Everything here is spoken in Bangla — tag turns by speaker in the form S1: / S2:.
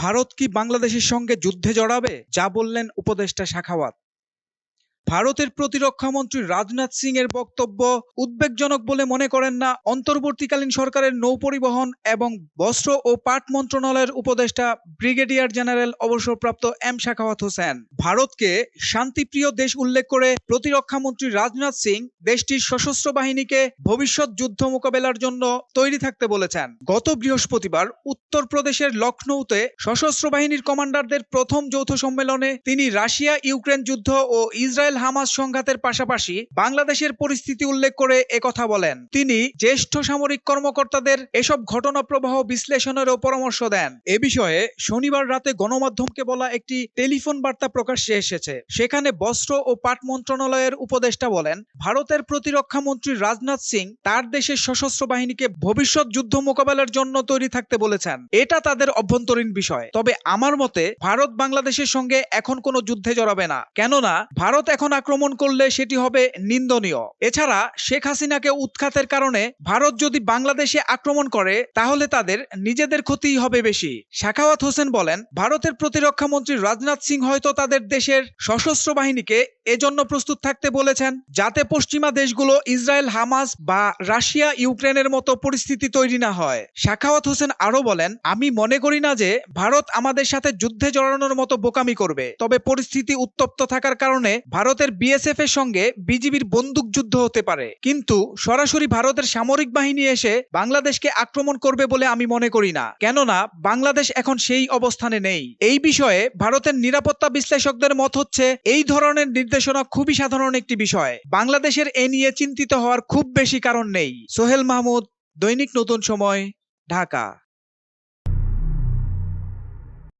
S1: ভারত কি বাংলাদেশের সঙ্গে যুদ্ধে জড়াবে? যা বললেন উপদেষ্টা শাখাওয়াত। ভারতের প্রতিরক্ষা মন্ত্রী রাজনাথ সিং এর বক্তব্য উদ্বেগজনক বলে মনে করেন না অন্তর্বর্তীকালীন সরকারের নৌ পরিবহন এবং বস্ত্র ও পাট মন্ত্রণালয়ের উপদেষ্টা ব্রিগেডিয়ার জেনারেল অবসরপ্রাপ্ত এম শাখাওয়াত হোসেন। ভারতকে শান্তিপ্রিয় দেশ উল্লেখ করে প্রতিরক্ষা মন্ত্রী রাজনাথ সিং দেশটির সশস্ত্র বাহিনীকে ভবিষ্যৎ যুদ্ধ মোকাবেলার জন্য তৈরি থাকতে বলেছেন। গত বৃহস্পতিবার উত্তরপ্রদেশের লখনৌতে সশস্ত্র বাহিনীর কমান্ডারদের প্রথম যৌথ সম্মেলনে তিনি রাশিয়া ইউক্রেন যুদ্ধ ও ইসরায়েল হামাস সংঘাতের পাশাপাশি বাংলাদেশের পরিস্থিতি উল্লেখ করে একথা বলেন। তিনি জ্যেষ্ঠ সামরিক কর্মকর্তাদের এসব ঘটনা প্রবাহ বিশ্লেষণেরও পরামর্শ দেন। এ বিষয়ে শনিবার রাতে গণমাধ্যমকে বলা একটি টেলিফোন বার্তা প্রকাশ্যে এসেছে। সেখানে বস্ত্র ও পাট মন্ত্রণালয়ের উপদেষ্টা বলেন, ভারতের প্রতিরক্ষা মন্ত্রী রাজনাথ সিং তার দেশের সশস্ত্র বাহিনীকে ভবিষ্যৎ যুদ্ধ মোকাবেলার জন্য তৈরি থাকতে বলেছেন। এটা তাদের অভ্যন্তরীণ বিষয়। তবে আমার মতে, ভারত বাংলাদেশের সঙ্গে এখন কোনো যুদ্ধে জড়াবে না। কেননা, ভারত এখন আক্রমণ করলে সেটি হবে নিন্দনীয়। এছাড়া শেখ হাসিনাকে উৎখাতের কারণে ভারত যদি বাংলাদেশে আক্রমণ করে, তাহলে তাদের নিজেদের ক্ষতিই হবে বেশি। শাখাওয়াত হোসেন বলেন, ভারতের প্রতিরক্ষা মন্ত্রী রাজনাথ সিং হয়তো তাদের দেশের সশস্ত্র বাহিনীকে এজন্য প্রস্তুত থাকতে বলেছেন, যাতে পশ্চিমা দেশগুলো ইসরায়েল, হামাস বা রাশিয়া, ইউক্রেনের মতো পরিস্থিতি তৈরি না হয়। শাখাওয়াত হোসেন আরও বলেন, আমি মনে করি না যে ভারত আমাদের সাথে যুদ্ধে জড়ানোর মতো বোকামি করবে। তবে পরিস্থিতি উত্তপ্ত থাকার কারণে ভারতের বিএসএফ এর সঙ্গে বিজিবির বন্দুক যুদ্ধ হতে পারে। কিন্তু সরাসরি ভারতের সামরিক বাহিনী এসে বাংলাদেশকে আক্রমণ করবে বলে আমি মনে করি না। কেননা, বাংলাদেশ এখন সেই অবস্থানে নেই। এই বিষয়ে ভারতের নিরাপত্তা বিশ্লেষকদের মত হচ্ছে, এই ধরনের নির্দেশনা খুবই সাধারণ একটি বিষয়। বাংলাদেশের এ নিয়ে চিন্তিত হওয়ার খুব বেশি কারণ নেই। সোহেল মাহমুদ, দৈনিক নতুন সময়, ঢাকা।